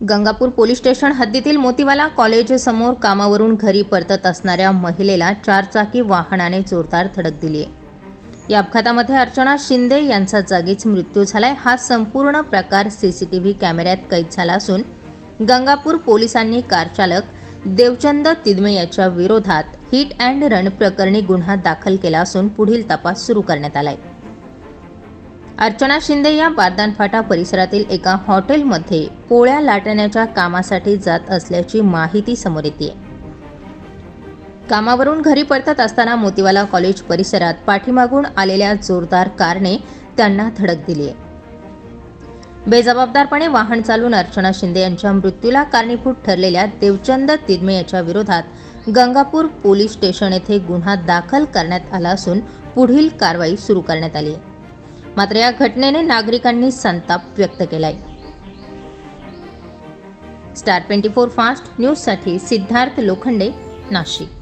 Gangapur police station हद्दीतील Motiwala college समोर कामावरून घरी परतत असणाऱ्या महिलेला चारचाकी वाहनाने जोरदार धडक दिली आहे. या अपघातामध्ये अर्चना शिंदे यांचा जागीच मृत्यू झालाय. हा संपूर्ण प्रकार सीसीटीव्ही कॅमेऱ्यात कैद झाला असून गंगापूर पोलिसांनी कारचालक देवचंद तिदमे याच्या विरोधात हिट अँड रन प्रकरणी गुन्हा दाखल केला असून पुढील तपास सुरू करण्यात आलाय. अर्चना शिंदे या बारदान फाटा परिसरातील एका हॉटेलमध्ये पोळ्या लाटण्याच्या कामासाठी जात असल्याची माहिती समोर येते. कामावरून घरी परतत असताना मोतीवाला कॉलेज परिसरात पाठीमागून आलेल्या जोरदार कारने त्यांना धडक दिली. आहे बेजबाबदारपणे वाहन चालवून अर्चना शिंदे यांच्या मृत्यूला कारणीभूत ठरलेल्या देवचंद तिदमे याच्या विरोधात गंगापूर पोलीस स्टेशन येथे गुन्हा दाखल करण्यात आला असून पुढील कारवाई सुरू करण्यात आली. आहे मात्र या घटनेने नागरिकांनी संताप व्यक्त केलाय. स्टार ट्वेंटी फोर फास्ट न्यूजसाठी सिद्धार्थ लोखंडे नाशिक.